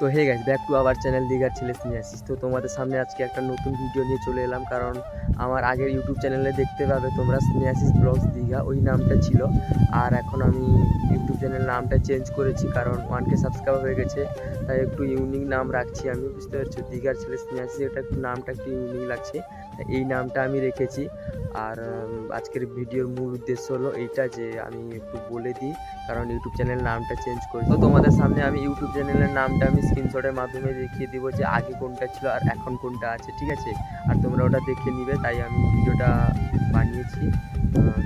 তো hey guys back to our channel দিঘার ছেলে সিনিয়াসিস তো তোমাদের সামনে আজকে একটা নতুন ভিডিও নিয়ে চলে এলাম, কারণ আমার আগের ইউটিউব চ্যানেলে দেখতে পাবে তোমরা সিনিয়াসিস ব্লগস দীঘা ওই নামটা ছিল। আর এখন আমি ইউটিউব চ্যানেল নামটা চেঞ্জ করেছি, কারণ ওয়ানকে সাবস্ক্রাইব হয়ে গেছে, তাই একটু ইউনিক নাম রাখছি আমি, বুঝতে পারছ? দীঘার ছেলে সিনিয়াসিস এটা একটু নামটা একটু ইউনিক লাগছে এই নামটা আমি রেখেছি। আর আজকের ভিডিওর মূল উদ্দেশ্য হলো এইটা যে আমি একটু বলে দিই, কারণ ইউটিউব চ্যানেল নামটা চেঞ্জ করি তো তোমাদের সামনে আমি ইউটিউব চ্যানেলের নামটা আমি স্ক্রিনশটের মাধ্যমে দেখিয়ে দিব যে আগে কোনটা ছিল আর এখন কোনটা আছে, ঠিক আছে? আর তোমরা ওটা দেখে নিবে, তাই আমি ভিডিওটা বানিয়েছি।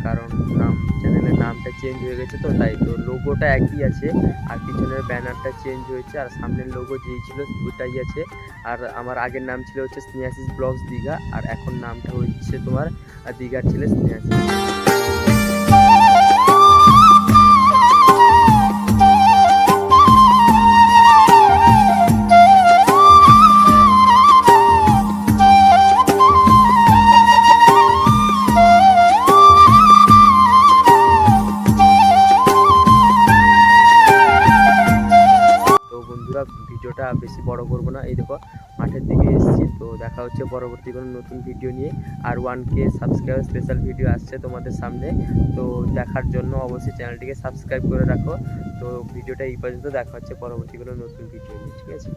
কারণ নাম, চ্যানেলের নামটা চেঞ্জ হয়ে গেছে তো, তাই তো লোগোটা একই আছে, আর পিছনের ব্যানারটা চেঞ্জ হয়েছে, আর সামনের লোগো যেই ছিল ওটাই আছে। আর আমার আগের নাম ছিল হচ্ছে স্নেহাসিস ব্লগস দীঘা আর এখন নামটা হচ্ছে তোমার দীঘার ছেলে স্নেহাসিস বন্ধুরা, ভিডিওটা বেশি বড় করব না। এই দেখো, মাঠের দিকে এসেছি। তো দেখা হচ্ছে পরবর্তী কোনো নতুন ভিডিও নিয়ে। আর one K subscribe special video আসছে তোমাদের সামনে। তো দেখার জন্য অবশ্যই চ্যানেলটিকে সাবস্ক্রাইব করে রাখো। তো ভিডিওটা এই পর্যন্ত। দেখা হচ্ছে পরবর্তী কোনো নতুন ভিডিও নিয়ে। ঠিক আছে?